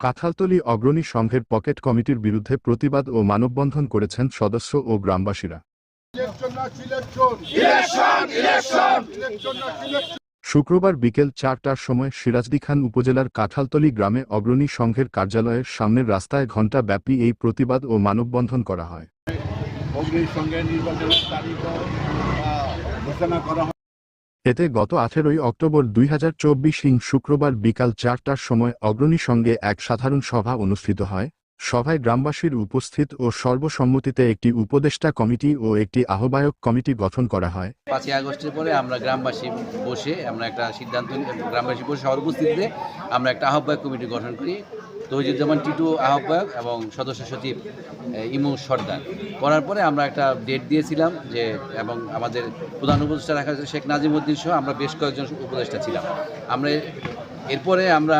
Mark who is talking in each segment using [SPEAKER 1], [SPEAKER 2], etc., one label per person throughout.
[SPEAKER 1] কাঁঠালতলী অগ্রণী সংঘের পকেট কমিটির বিরুদ্ধে প্রতিবাদ ও মানববন্ধন করেছেন সদস্য ও গ্রামবাসীরা। শুক্রবার বিকেল চারটার সময় সিরাজদি খান উপজেলার কাঁঠালতলী গ্রামে অগ্রণী সংঘের কার্যালয়ের সামনের রাস্তায় ঘণ্টা ব্যাপী এই প্রতিবাদ ও মানববন্ধন করা হয়।
[SPEAKER 2] অগ্নির সঙ্গে নির্বাচনের তারিখও আহ, ঘোষণা করা হয়।
[SPEAKER 1] এতে গত আঠেরোই অক্টোবর দুই হাজার চব্বিশ শুক্রবার বিকাল চারটার সময় অগ্রণী সঙ্গে এক সাধারণ সভা অনুষ্ঠিত হয়। সভায় গ্রামবাসীর উপস্থিত ও সর্বসম্মতিতে একটি উপদেষ্টা কমিটি ও একটি আহ্বায়ক কমিটি গঠন করা হয়।
[SPEAKER 3] পাঁচই আগস্টের পরে আমরা গ্রামবাসী বসে আমরা একটা সিদ্ধান্ত গ্রামবাসী বসে সবার উপস্থিতিতে আমরা একটা আহ্বায়ক কমিটি গঠন করি। তহিজুজ্জামান টিটু আহ্বায়ক এবং সদস্য সচিব ইমু সর্দার। করার পরে আমরা একটা ডেট দিয়েছিলাম যে এবং আমাদের প্রধান উপদেষ্টা রাখা হয়েছে শেখ নাজিমুদ্দিন সহ আমরা বেশ কয়েকজন উপদেষ্টা ছিলাম। আমরা এরপরে আমরা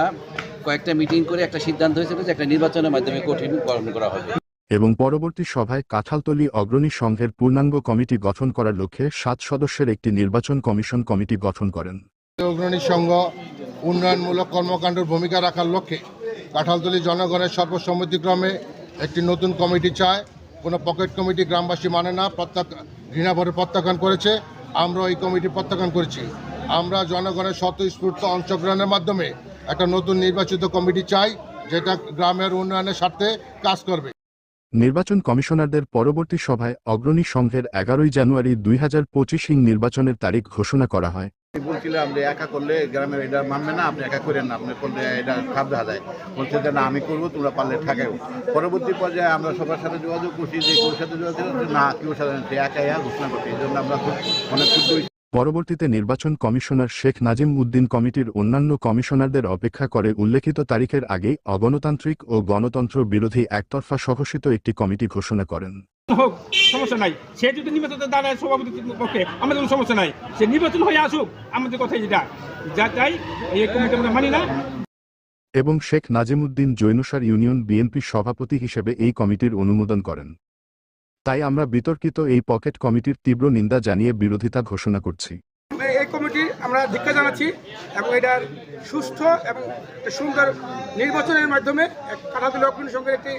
[SPEAKER 3] কয়েকটা মিটিং করে একটা সিদ্ধান্ত হয়েছিল যে একটা নির্বাচনের মাধ্যমে কঠিন গঠন করা হবে।
[SPEAKER 1] এবং পরবর্তী সভায় কাঁঠালতলী অগ্রণী সংঘের পূর্ণাঙ্গ কমিটি গঠন করার লক্ষ্যে সাত সদস্যের একটি নির্বাচন কমিশন কমিটি গঠন করেন।
[SPEAKER 4] অগ্রণী সংঘ উন্নয়নমূলক কর্মকাণ্ডের ভূমিকা রাখার লক্ষ্যে কাঁঠালতলী জনগণের সর্বসম্মতিক্রমে একটি নতুন কমিটি চায়। কোনো পকেট কমিটি গ্রামবাসী মানে না প্রত্যাখ ঘৃণাভরে প্রত্যাখ্যান করেছে। আমরা এই কমিটি প্রত্যাখ্যান করেছি। আমরা জনগণের স্বতঃস্ফূর্ত অংশগ্রহণের মাধ্যমে একটা নতুন নির্বাচিত কমিটি চাই, যেটা গ্রামের উন্নয়নের স্বার্থে কাজ করবে।
[SPEAKER 1] নির্বাচন কমিশনারদের পরবর্তী সভায় অগ্রণী সংঘের এগারোই জানুয়ারি দুই হাজার পঁচিশ নির্বাচনের তারিখ ঘোষণা করা হয়।
[SPEAKER 2] বলছিলাম যে একা করলে গ্রামের এটা মানবে না, আপনি একা করেন না, আপনি করলে এটা খাপ দেখা যায়। বলছে যে, না, আমি করব, তোমরা পারলে ঠাকাও। পরবর্তী পর্যায়ে আমরা সবার সাথে যোগাযোগ করছি, যে কেউ সাথে যোগাযোগ না, কেউ সাথে সে একা ঘোষণা করছে। এই জন্য আমরা অনেক।
[SPEAKER 1] পরবর্তীতে নির্বাচন কমিশনার শেখ নাজিম উদ্দিন কমিটির অন্যান্য কমিশনারদের অপেক্ষা করে উল্লেখিত তারিখের আগে অগণতান্ত্রিক ও গণতন্ত্র বিরোধী একতরফা সহসিত একটি কমিটি ঘোষণা করেন।
[SPEAKER 5] হোক সমস্যা নাই। সে যদি নির্বাচনে দাঁড়ায় সভাপতির পক্ষে আমাদের কোনো সমস্যা নাই। সে নির্বাচন হয়ে আসুক আমাদের কথা যা চাই এই কমিটি আমরা মানি না।
[SPEAKER 1] এবং শেখ নাজিমুদ্দিন জৈনসার ইউনিয়ন বিএনপি সভাপতি হিসেবে এই কমিটির অনুমোদন করেন। তাই আমরা বিতর্কিত এই পকেট কমিটির তীব্র নিন্দা জানিয়ে বিরোধিতা ঘোষণা করছি।
[SPEAKER 5] এই কমিটি আমরা ধিক্ষা জানাচ্ছি এবং এটার সুস্থ এবং সুন্দর নির্বাচনের মাধ্যমে কাঠাতুল অগ্রণী সংঘের একটি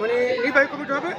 [SPEAKER 5] মানে নির্বাহী কমিটি হবে।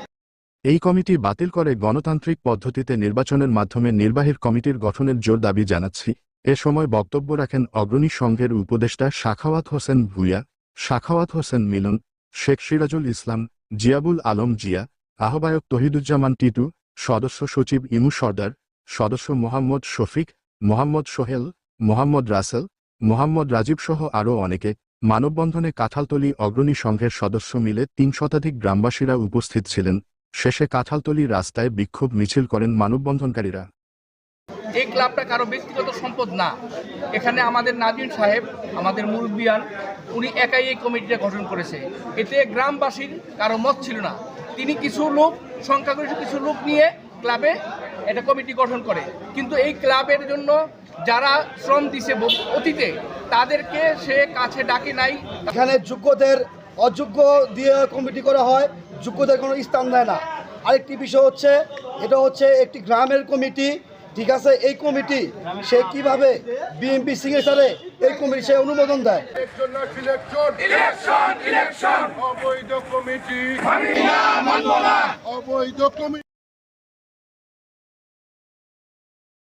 [SPEAKER 1] এই কমিটি বাতিল করে গণতান্ত্রিক পদ্ধতিতে নির্বাচনের মাধ্যমে নির্বাহী কমিটির গঠনের জোর দাবি জানাচ্ছি। এ সময় বক্তব্য রাখেন অগ্রণী সংঘের উপদেষ্টা শাখাওয়াত হোসেন ভুইয়া শাখাওয়াত হোসেন মিলন শেখ সিরাজুল ইসলাম জিয়াবুল আলম জিয়া আহ্বায়ক তহিদুজ্জামান টিটু, সদস্য সচিব ইমু সর্দার, সদস্য মোহাম্মদ শফিক, মোহাম্মদ সোহেল, মোহাম্মদ রাসেল, মোহাম্মদ রাজীব সহ আরও অনেকে মানববন্ধনে কাঁঠালতলী অগ্রণী সংঘের সদস্য মিলে তিন শতাধিক গ্রামবাসীরা উপস্থিত ছিলেন। শেষে কাঁঠালতলী রাস্তায় বিক্ষোভ মিছিল করেন মানববন্ধনকারীরা।
[SPEAKER 6] এই ক্লাবটা কারও ব্যক্তিগত সম্পদ না, এখানে আমাদের নাজিম সাহেব, আমাদের মুরব্বিয়ান, উনি একাই এই কমিটিটা গঠন করেছে। এতে গ্রামবাসীর কারও মত ছিল না। তিনি কিছু লোক, সংখ্যাগরিষ্ঠ কিছু লোক নিয়ে ক্লাবে এটা কমিটি গঠন করে। কিন্তু এই ক্লাবের জন্য যারা শ্রম দিছে অতীতে, তাদেরকে সে কাছে ডাকে নাই।
[SPEAKER 7] এখানে যোগ্যদের অযোগ্য দিয়ে কমিটি করা হয়, যোগ্যদের কোনো স্থান দেয় না। আরেকটি বিষয় হচ্ছে, এটা হচ্ছে একটি গ্রামের কমিটি ঠিক আছে এই কমিটি সে কীভাবে বিএমপি সিগনেচারে এই কমিটি সে অনুমোদন দেয়?
[SPEAKER 4] ইলেকশন না ইলেকশন ইলেকশন অবৈধ কমিটি। অবৈধ কমিটি